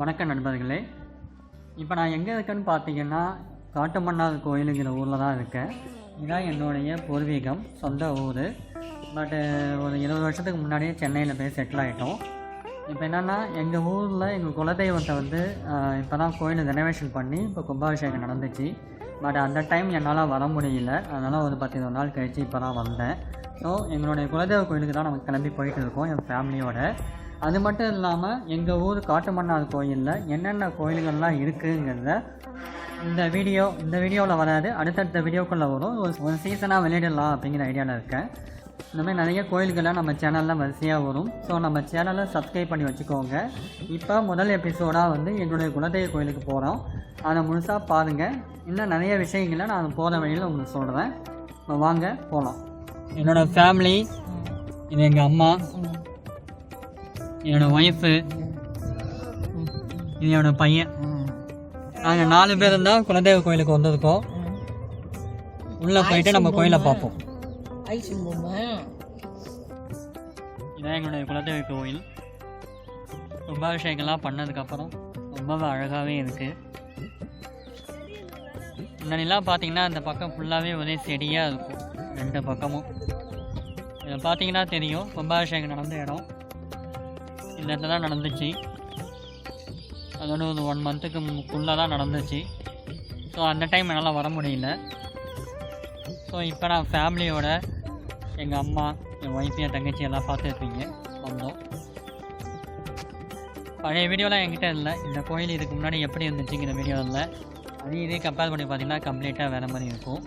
வணக்கம் நண்பர்களே. இப்போ நான் எங்கே இருக்கேன்னு பார்த்தீங்கன்னா காட்டுமன்னார் கோயிலுங்கிற ஊரில் தான் இருக்கேன். இதுதான் என்னுடைய பூர்வீகம் சொந்த ஊர். பட்டு ஒரு இருபது வருஷத்துக்கு முன்னாடியே சென்னையில் போய் செட்டில் ஆகிட்டோம் இப்போ என்னென்னா எங்கள் ஊரில் எங்கள் குலதெய்வத்தை வந்து இப்போ தான் கோயில் ரெனோவேஷன் பண்ணி இப்போ கும்பாபிஷேகம் நடந்துச்சு. பட் அந்த டைம் என்னால் வர முடியல. அதனால் ஒரு பத்து இருபது நாள் கழித்து இப்போ தான் வந்தேன். ஸோ எங்களுடைய குலதெய்வ கோயிலுக்கு தான் நம்ம கிளம்பி போயிட்டு இருக்கோம் என் ஃபேமிலியோட அது மட்டும் இல்லாமல் எங்கள் ஊர் காட்டுமன்னார் கோயிலில் என்னென்ன கோயில்கள்லாம் இருக்குங்கிறத இந்த வீடியோ இந்த வீடியோவில் வராது. அடுத்தடுத்த வீடியோக்குள்ளே வரும். ஒரு ஒரு சீசனாக விளையாடலாம் அப்படிங்கிற ஐடியாவில் இருக்கேன். இந்த மாதிரி நிறைய கோயில்கள்லாம் நம்ம சேனலில் வரிசையாக வரும். ஸோ நம்ம சேனலை சப்ஸ்கிரைப் பண்ணி வச்சுக்கோங்க. இப்போ முதல் எபிசோடாக வந்து எங்களுடைய குலதெய்வ கோயிலுக்கு போகிறோம் அதை முழுசாக பாருங்கள் இன்னும் நிறைய விஷயங்களை நான் போகிற வழியில் உங்களுக்கு சொல்கிறேன் வாங்க போகலாம் என்னோடய ஃபேமிலி இது எங்கள் அம்மா. என்னோடய ஒய்ஃபு இது என்னோட பையன். நாங்கள் நாலு பேர் தான் குலதெய்வ கோயிலுக்கு வந்திருக்கோம். உள்ளே போயிட்டு நம்ம கோயிலை பார்ப்போம். இதான் எங்களுடைய குலதெய்வ கோயில். கும்பாபிஷேகம்லாம் பண்ணதுக்கப்புறம் ரொம்பவே அழகாகவே இருக்குது முன்னாடிலாம் பார்த்தீங்கன்னா இந்த பக்கம் ஃபுல்லாகவே ஒரே செடியாக இருக்கும். ரெண்டு பக்கமும். இதை பார்த்தீங்கன்னா தெரியும் கும்பாபிஷேகம் நடந்த இடம். இந்த இடத்துல தான் நடந்துச்சு. அதோட ஒரு ஒன் மந்த்துக்கு முக்குள்ளே தான் நடந்துச்சு. ஸோ அந்த டைம் என்னால் வர முடியல. ஸோ இப்போ நான் ஃபேமிலியோட எங்கள் அம்மா என் ஒய்ஃப் என் தங்கச்சி எல்லாம் பார்த்துருப்பீங்க வந்தோம். பழைய வீடியோலாம் என்கிட்ட இல்லை. இந்த கோயில் இதுக்கு முன்னாடி எப்படி இருந்துச்சுங்கிற வீடியோ இல்லை. அது இதே கம்பேர் பண்ணி பார்த்தீங்கன்னா கம்ப்ளீட்டாக வேறு மாதிரி இருக்கும்.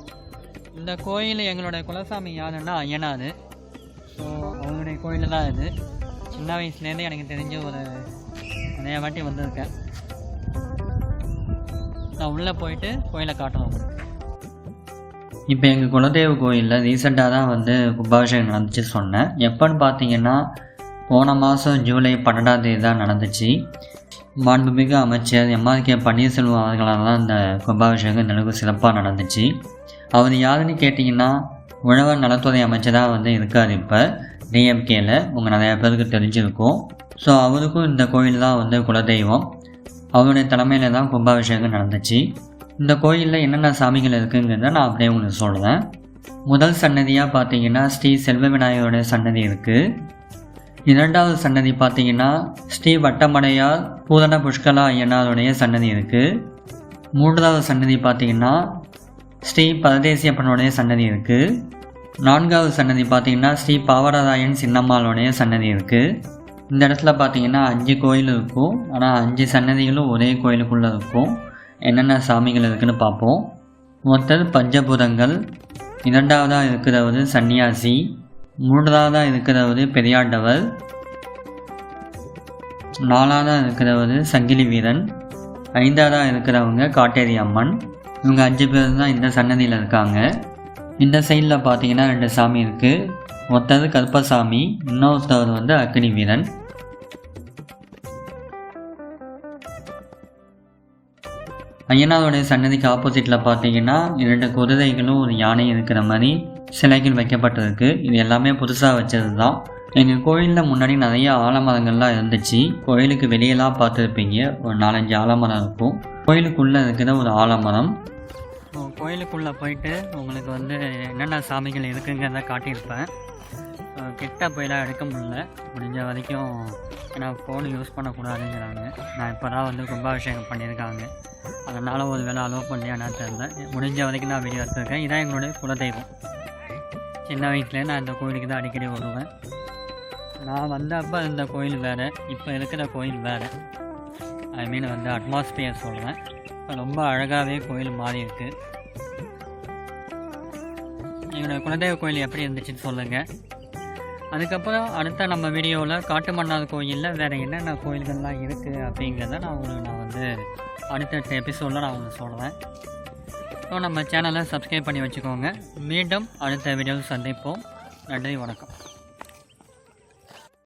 இந்த கோயில் எங்களோட குலசாமி யாருன்னா ஐயனார் ஸோ அவங்களுடைய கோயில் தான் இது. சின்ன வயசுலேருந்து எனக்கு தெரிஞ்ச ஒரு நிறைய வாட்டி வந்திருக்கேன். நான் உள்ளே போயிட்டு கோயிலை காட்டுறோம் இப்போ எங்கள் குலதெய்வ கோயிலில் ரீசெண்டாக தான் வந்து கும்பாபிஷேகம் நடந்துச்சு சொன்னேன். எப்போன்னு பார்த்தீங்கன்னா போன மாதம் ஜூலை பன்னெண்டாம் தேதி தான் நடந்துச்சு. மாண்புமிகு அமைச்சர் எம்ஆர் கே பன்னீர்செல்வம் அவர்களால் தான் இந்த கும்பாபிஷேகம் இந்த அளவுக்கு சிறப்பாக நடந்துச்சு. அவர் யாருன்னு கேட்டிங்கன்னா உழவர் நலத்துறை அமைச்சராக வந்து இருக்கார் இப்போ. டிஎம்கேல உங்கள் நிறையா பேருக்கு தெரிஞ்சிருக்கும். ஸோ அவருக்கும் இந்த கோயில் தான் வந்து குலதெய்வம். அவருடைய தலைமையில் தான் கும்பாபிஷேகம் நடந்துச்சு. இந்த கோயிலில் என்னென்ன சாமிகள் இருக்குங்கிறத நான் அப்படியே உங்களுக்கு சொல்கிறேன் முதல் சன்னதியாக பார்த்தீங்கன்னா ஸ்ரீ செல்வ விநாயகருடைய சன்னதி இருக்குது இரண்டாவது சன்னதி பார்த்தீங்கன்னா ஸ்ரீ வட்டமடையார் பூதன புஷ்கலா ஐயனாருடைய சன்னதி இருக்குது மூன்றாவது சன்னதி பார்த்தீங்கன்னா ஸ்ரீ பரதேசியப்பனுடைய சன்னதி இருக்குது நான்காவது சன்னதி பார்த்திங்கன்னா ஸ்ரீ பாவரராயன் சின்னம்மாளுடைய சன்னதி இருக்குது இந்த இடத்துல பார்த்தீங்கன்னா அஞ்சு கோயில் இருக்கும் ஆனால் அஞ்சு சன்னதிகளும் ஒரே கோயிலுக்குள்ளே இருக்கும் என்னென்ன சாமிகள் இருக்குன்னு பார்ப்போம். மொத்தம் பஞ்சபூதங்கள். இரண்டாவதாக இருக்கிறவர் சன்னியாசி. மூன்றாவதாக இருக்கிறவர் பெரியாண்டவர். நாலாவதாக இருக்கிறவர் சங்கிலி வீரன். ஐந்தாவதாக இருக்கிறவங்க காட்டேரி அம்மன். இவங்க அஞ்சு பேர் தான் இந்த சன்னதியில் இருக்காங்க. இந்த சைடில் பார்த்தீங்கன்னா ரெண்டு சாமி இருக்குது ஒருத்தர் கருப்பசாமி இன்னொருத்தவர் வந்து அக்னி வீரன். ஐயனாருடைய சன்னதிக்கு ஆப்போசிட்டில் பார்த்தீங்கன்னா இரண்டு குதிரைகளும் ஒரு யானையும் இருக்கிற மாதிரி சிலைகள் வைக்கப்பட்டிருக்கு. இது எல்லாமே புதுசாக வச்சது தான் எங்கள் கோயிலில் முன்னாடி நிறைய ஆலமரங்கள்லாம் இருந்துச்சு. கோயிலுக்கு வெளியெல்லாம் பார்த்துருப்பீங்க. ஒரு நாலஞ்சு ஆலமரம் இருக்கும். கோயிலுக்குள்ளே இருக்கிற ஒரு ஆலமரம். கோயிலுக்குள்ளே போயிட்டு உங்களுக்கு வந்து என்னென்ன சாமிகள் இருக்குங்கிறத காட்டியிருப்பேன். கிட்ட போயெல்லாம் எடுக்க முடியல. முடிஞ்ச வரைக்கும் ஏன்னா ஃபோன் யூஸ் பண்ணக்கூடாதுங்கிறாங்க. நான் இப்போ தான் வந்து கும்பாபிஷேகம் பண்ணியிருக்காங்க. அதனால் ஒரு வேளை அலோவ் பண்ணலையானா தெரில முடிஞ்ச வரைக்கும் நான் வீடியோ வச்சுருக்கேன் இதான் எங்களுடைய குலதெய்வம். சின்ன வயசுலேயே நான் இந்த கோயிலுக்கு தான் அடிக்கடி வருவேன். நான் வந்தப்போ இந்த கோயில் வேறு இப்போ இருக்கிற கோயில் வேறு. ஐ மீன் வந்து அட்மாஸ்பியர் சொல்லுவேன் ரொம்ப அழகாகவே கோயில் மாறி இருக்குது எங்களோட குலதெய்வ கோயில் எப்படி இருந்துச்சுன்னு சொல்லுங்கள் அதுக்கப்புறம் அடுத்த நம்ம வீடியோவில் காட்டுமன்னார் கோயிலில் வேறு என்னென்ன கோயில்கள்லாம் இருக்குது அப்படிங்கிறத நான் உங்களுக்கு நான் வந்து அடுத்தடுத்த எபிசோடில் நான் உங்களுக்கு சொல்கிறேன் ஸோ நம்ம சேனலை சப்ஸ்கிரைப் பண்ணி வச்சுக்கோங்க. மீண்டும் அடுத்த வீடியோவில் சந்திப்போம். நன்றி வணக்கம்.